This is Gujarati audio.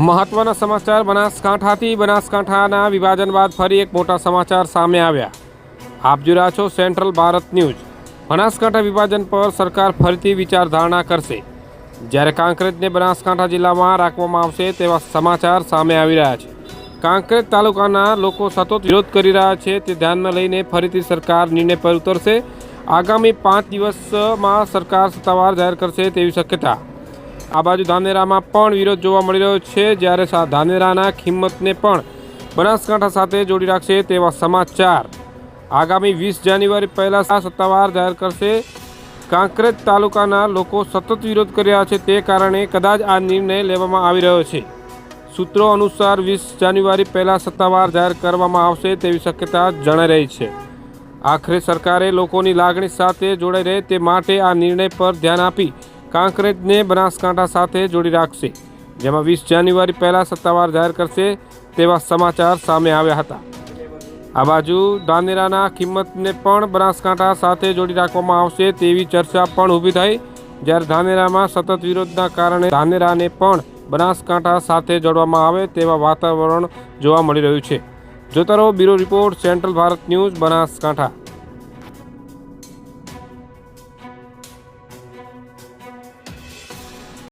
મહત્વના સમાચાર, બનાસકાંઠાથી બનાસકાંઠાના વિભાજન બાદ ફરી એક મોટા સમાચાર સામે આવ્યા. આપ જોઈ છો સેન્ટ્રલ ભારત ન્યૂઝ. બનાસકાંઠા વિભાજન પર સરકાર ફરીથી વિચારધારણા કરશે. જ્યારે કાંકરેજને બનાસકાંઠા જિલ્લામાં રાખવામાં આવશે તેવા સમાચાર સામે આવી રહ્યા છે. કાંકરેજ તાલુકાના લોકો સતત વિરોધ કરી રહ્યા છે તે ધ્યાનમાં લઈને ફરીથી સરકાર નિર્ણય પર ઉતરશે. આગામી પાંચ દિવસમાં સરકાર સત્તાવાર જાહેર કરશે તેવી શક્યતા આ બાજુ ધાનેરામાં પણ વિરોધ જોવા મળી રહ્યો છે. જ્યારે ધાનેરાના કિંમતને પણ બનાસકાંઠા સાથે જોડી રાખશે તેવા સમાચાર. આગામી વીસ જાન્યુઆરી પહેલાં સત્તાવાર જાહેર કરશે. કાંકરેજ તાલુકાના લોકો સતત વિરોધ કરી રહ્યા છે. તે કારણે કદાચ આ નિર્ણય લેવામાં આવી રહ્યો છે. સૂત્રો અનુસાર વીસ જાન્યુઆરી પહેલાં સત્તાવાર જાહેર કરવામાં આવશે તેવી શક્યતા જણાઈ રહી છે. આખરે સરકારે લોકોની લાગણી સાથે જોડાઈ રહે તે માટે આ નિર્ણય પર ધ્યાન આપી કાંકરેજને બનાસકાંઠા સાથે જોડી રાખશે, જેમાં વીસ જાન્યુઆરી પહેલાં સત્તાવાર જાહેર કરશે તેવા સમાચાર સામે આવ્યા હતા. આ બાજુ ધાનેરાના કિંમતને પણ બનાસકાંઠા સાથે જોડી રાખવામાં આવશે તેવી ચર્ચા પણ ઊભી થઈ, જ્યારે ધાનેરામાં સતત વિરોધના કારણે ધાનેરાને પણ બનાસકાંઠા સાથે જોડવામાં આવે તેવા વાતાવરણ જોવા મળી રહ્યું છે. જોતા રહો bureau report, central Bharat news, Banaskantha.